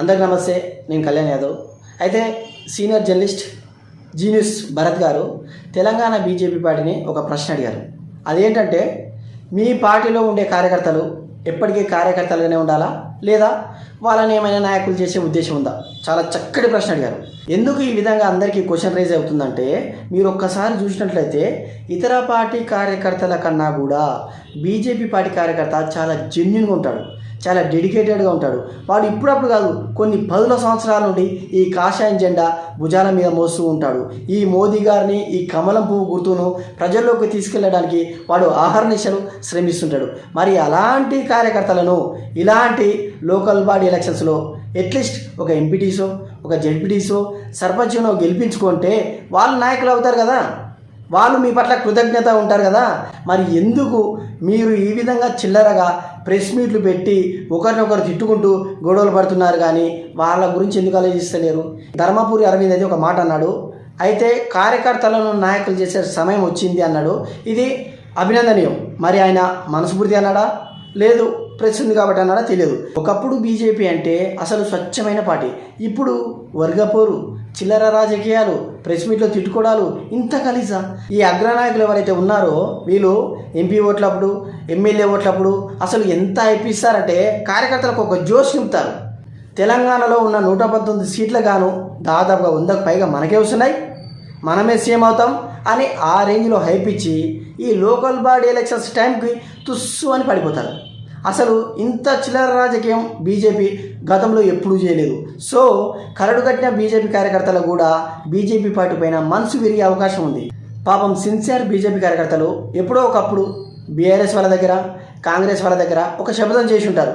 అందరికి నమస్తే నేను కళ్యాణ్ యాదవ్. అయితే సీనియర్ జర్నలిస్ట్ జీనియస్ భరత్ గారు తెలంగాణ బీజేపీ పార్టీని ఒక ప్రశ్న అడిగారు. అదేంటంటే మీ పార్టీలో ఉండే కార్యకర్తలు ఎప్పటికీ కార్యకర్తలుగానే ఉండాలా? లేదా వాళ్ళని ఏమైనా నాయకులు చేసే ఉద్దేశం ఉందా? చాలా చక్కటి ప్రశ్న అడిగారు. ఎందుకు ఈ విధంగా అందరికీ క్వశ్చన్ రైజ్ అవుతుందంటే మీరు ఒక్కసారి చూసినట్లయితే ఇతర పార్టీ కార్యకర్తల కన్నా కూడా బీజేపీ పార్టీ కార్యకర్త చాలా జెన్యున్గా ఉంటాడు. చాలా డెడికేటెడ్గా ఉంటాడు. వాడు ఇప్పుడప్పుడు కాదు కొన్ని పదుల సంవత్సరాల నుండి ఈ కాషాయం జెండా భుజాల మీద మోస్తూ ఉంటాడు. ఈ మోదీ గారిని ఈ కమలం పువ్వు గుర్తును ప్రజల్లోకి తీసుకెళ్ళడానికి వాడు ఆహర్నిశలు శ్రమిస్తుంటాడు. మరి అలాంటి కార్యకర్తలను ఇలాంటి లోకల్ బాడీ ఎలక్షన్స్లో అట్లీస్ట్ ఒక ఎంపీటీసో ఒక జడ్పీటీసో సర్పంచ్నో గెలిపించుకుంటే వాళ్ళు నాయకులు అవుతారు కదా. వాళ్ళు మీ పట్ల కృతజ్ఞత ఉంటారు కదా. మరి ఎందుకు మీరు ఈ విధంగా చిల్లరగా ప్రెస్ మీట్లు పెట్టి ఒకరినొకరు తిట్టుకుంటూ గొడవలు పడుతున్నారు కానీ వాళ్ళ గురించి ఎందుకు ఆలోచిస్తలేరు ధర్మపురి అరవింద్ అయితే ఒక మాట అన్నాడు. అయితే కార్యకర్తలను నాయకులు చేసే సమయం వచ్చింది అన్నాడు. ఇది అభినందనీయం. మరి ఆయన మనస్ఫూర్తి అన్నాడా? లేదు. ప్రెస్ ఉంది కాబట్టి అన్నాడా? తెలియదు. ఒకప్పుడు బీజేపీ అంటే అసలు స్వచ్ఛమైన పార్టీ. ఇప్పుడు వర్గపోరు. చిల్లర రాజకీయాలు ప్రెస్ మీట్లో తిట్టుకోవడాలు ఇంత కలిసా ఈ అగ్రనాయకులు ఎవరైతే ఉన్నారో వీళ్ళు ఎంపీ ఓట్లప్పుడు ఎమ్మెల్యే ఓట్లప్పుడు అసలు ఎంత ఇప్పిస్తారంటే కార్యకర్తలకు ఒక జోష్ నింపుతారు. తెలంగాణలో ఉన్న నూట పంతొమ్మిది సీట్ల గాను దాదాపుగా వందకు పైగా మనకే వస్తున్నాయి. మనమే సీఎం అవుతాం అని ఆ రేంజ్లో హైప్ ఇచ్చి ఈ లోకల్ బాడీ ఎలక్షన్స్ టైంకి తుస్సు అని పడిపోతారు. అసలు ఇంత చిల్లర రాజకీయం బీజేపీ గతంలో ఎప్పుడూ చేయలేదు. సో కరడు కట్టిన బీజేపీ కార్యకర్తలు కూడా బీజేపీ పార్టీ పైన మనసు విరిగే అవకాశం ఉంది. పాపం సిన్సియర్ బీజేపీ కార్యకర్తలు ఎప్పుడో ఒకప్పుడు బీఆర్ఎస్ వాళ్ళ దగ్గర కాంగ్రెస్ వాళ్ళ దగ్గర ఒక శపథం చేసి ఉంటారు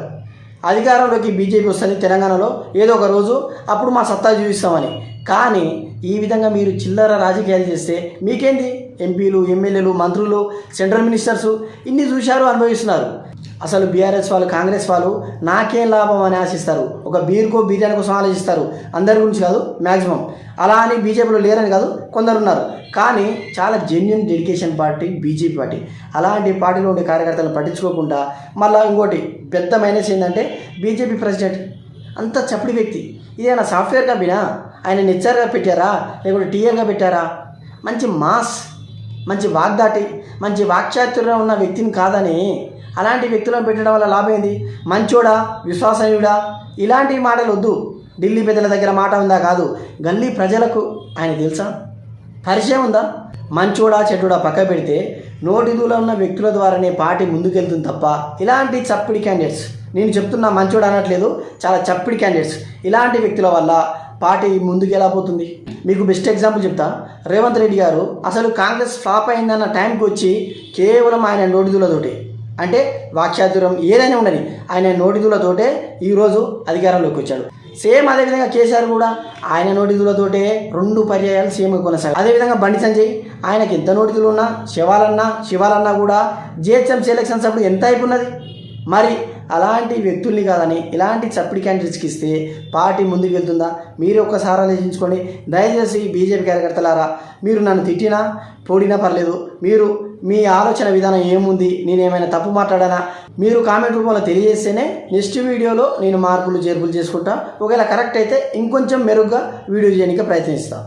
అధికారంలోకి బీజేపీ వస్తుంది తెలంగాణలో ఏదో ఒక రోజు అప్పుడు మా సత్తా చూపిస్తామని. కానీ ఈ విధంగా మీరు చిల్లర రాజకీయాలు చేస్తే మీకేంది? ఎంపీలు ఎమ్మెల్యేలు మంత్రులు సెంట్రల్ మినిస్టర్స్ ఇన్ని చూశారు అనుభవిస్తున్నారు. అసలు బీఆర్ఎస్ వాళ్ళు కాంగ్రెస్ వాళ్ళు నాకేం లాభం అని ఆశిస్తారు? ఒక బీర్కో బిర్యానీ కోసం ఆలోచిస్తారు. అందరి గురించి కాదు మ్యాక్సిమం అలా అని బీజేపీలో లేరని కాదు కొందరు ఉన్నారు. కానీ చాలా genuine dedication party BJP party. అలాంటి పార్టీలో ఉండే కార్యకర్తలను పట్టించుకోకుండా మళ్ళీ ఇంకోటి పెద్ద మైనస్ ఏంటంటే బీజేపీ ప్రెసిడెంట్ అంత చప్పటి వ్యక్తి. ఇదేనా సాఫ్ట్వేర్ కంపెనా ఆయన హెచ్ఆర్గా పెట్టారా? లేకుంటే టీఆర్గా పెట్టారా? మంచి మాస్ మంచి వాగ్దాటి మంచి వాక్చాతుర్యం ఉన్న వ్యక్తిని కాదని అలాంటి వ్యక్తులను పెట్టడం వల్ల లాభం ఏంది మంచోడా? విశ్వాసనీయుడా? ఇలాంటి మాటలు వద్దు. ఢిల్లీ పెద్దల దగ్గర మాట ఉందా కాదు. గల్లీ ప్రజలకు ఆయన తెలుసా? పరిచయం ఉందా? మంచోడా చెడ్డుడా పక్క పెడితే నోటిదూలో ఉన్న వ్యక్తుల ద్వారానే పార్టీ ముందుకెళ్తుంది తప్ప ఇలాంటి చప్పిడి క్యాండిడేట్స్ నేను చెప్తున్నా మంచోడు అనట్లేదు. చాలా చప్పిడి క్యాండిడేట్స్ ఇలాంటి వ్యక్తుల వల్ల పార్టీ ముందుకు ఎలా పోతుంది? మీకు బెస్ట్ ఎగ్జాంపుల్ చెప్తా. రేవంత్ రెడ్డి గారు అసలు కాంగ్రెస్ ఫ్లాప్ అయిందన్న టైంకి వచ్చి కేవలం ఆయన నోటిదులతోటి అంటే వాక్చాతుర్యం ఏదైనా ఉండని ఆయన నోటిదులతోటే ఈరోజు అధికారంలోకి వచ్చాడు. సేమ్ అదేవిధంగా కేసీఆర్ కూడా ఆయన నోటిదులతోటే రెండు పర్యాయాలు సేమ్ కొనసాగారు. అదేవిధంగా బండి సంజయ్ ఆయనకి ఎంత నోటిదులు ఉన్నా శివాలన్నా శివాలన్నా కూడా జిహెచ్ఎంసీ ఎలక్షన్స్ అప్పుడు ఎంత అయిపోయినది? మరి అలాంటి వ్యక్తుల్ని కాదని ఇలాంటి చప్పిడి క్యాండిడేట్స్కి ఇస్తే పార్టీ ముందుకు వెళ్తుందా? మీరు ఒక్కసారి ఆలోచించుకోండి. దయచేసి బీజేపీ కార్యకర్తలారా మీరు నన్ను తిట్టినా పొడినా పర్లేదు. మీరు మీ ఆలోచన విధానం ఏముంది? నేను ఏమైనా తప్పు మాట్లాడానా? మీరు కామెంట్ రూపంలో తెలియజేస్తేనే నెక్స్ట్ వీడియోలో నేను మార్పులు చేర్పులు చేసుకుంటా. ఒకవేళ కరెక్ట్ అయితే ఇంకొంచెం మెరుగ్గా వీడియో చేయడానికి ప్రయత్నిస్తాను